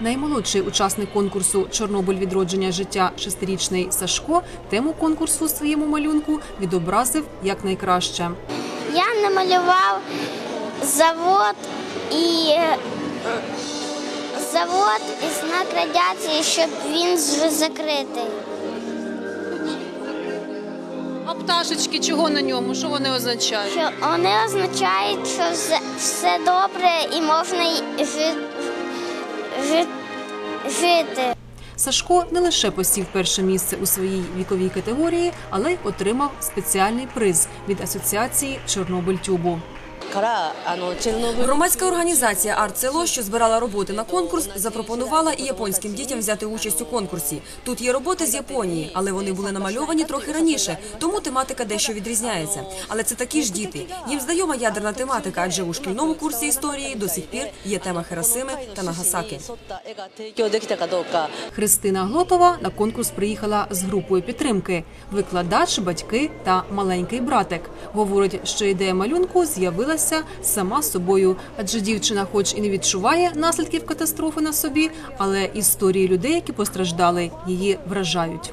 Наймолодший учасник конкурсу Чорнобиль відродження життя шестирічний Сашко тему конкурсу у своєму малюнку відобразив якнайкраще. Я намалював завод і е, завод і знак радіації, щоб він вже закритий. А пташечки чого на ньому? Що вони означають? Що вони означають, що все, добре і можна й жи, жи, жити. Сашко не лише посів перше місце у своїй віковій категорії, але й отримав спеціальний приз від асоціації Чорнобиль Тюбу. Громадська організація Артсело, що збирала роботи на конкурс, запропонувала і японським дітям взяти участь у конкурсі. Тут є роботи з Японії, але вони були намальовані трохи раніше, тому тематика дещо відрізняється. Але це такі ж діти. Їм знайома ядерна тематика, адже у шкільному курсі історії до сих пір є тема Херасими та Нагасаки. Христина Глотова на конкурс приїхала з групою підтримки: викладач, батьки та маленький братик. Говорить, що ідея малюнку з'явилася сама собою, адже дівчина, хоч і не відчуває наслідків катастрофи на собі, але історії людей, які постраждали, її вражають.